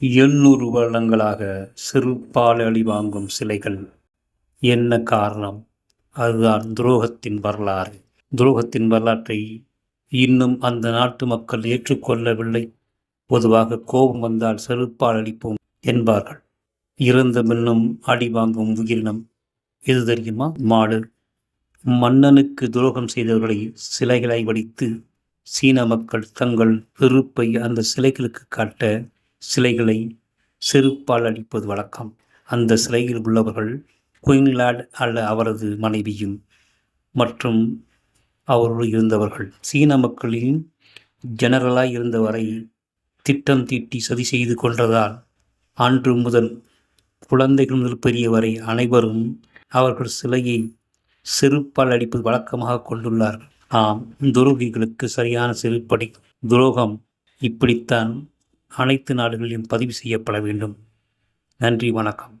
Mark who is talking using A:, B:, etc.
A: எண்ணூறு வருடங்களாக செருப்பால் அடி வாங்கும் சிலைகள். என்ன காரணம்? அதுதான் துரோகத்தின் வரலாறு. துரோகத்தின் வரலாற்றை இன்னும் அந்த நாட்டு மக்கள் ஏற்றுக்கொள்ளவில்லை. பொதுவாக கோபம் வந்தால் செருப்பால் அளிப்போம் என்பார்கள். இறந்த மின்னும் அடி வாங்கும் உயிரினம். எது தெரியுமா? மாடு. மன்னனுக்கு துரோகம் செய்தவர்களை சிலைகளை வடித்து சீன மக்கள் தங்கள் வெறுப்பை அந்த சிலைகளுக்கு காட்ட சிலைகளை செருப்பால் அடிப்பது வழக்கம். அந்த சிலையில் உள்ளவர்கள் குயின்லாட் அல்ல அவரது மனைவியும் மற்றும் அவரோடு இருந்தவர்கள். சீன மக்களின் ஜெனரலாக இருந்தவரை திட்டம் தீட்டி சதி செய்து கொன்றதால் அன்று முதல் குழந்தைகள் முதல் பெரியவரை அனைவரும் அவர்கள் சிலையை செருப்பால் அடிப்பது வழக்கமாக கொண்டுள்ளார்கள். ஆம் துரோகிகளுக்கு சரியான செருப்படி துரோகம் இப்படித்தான் அனைத்து நாடுகளிலும் பதிவு செய்யப்பட வேண்டும். நன்றி வணக்கம்.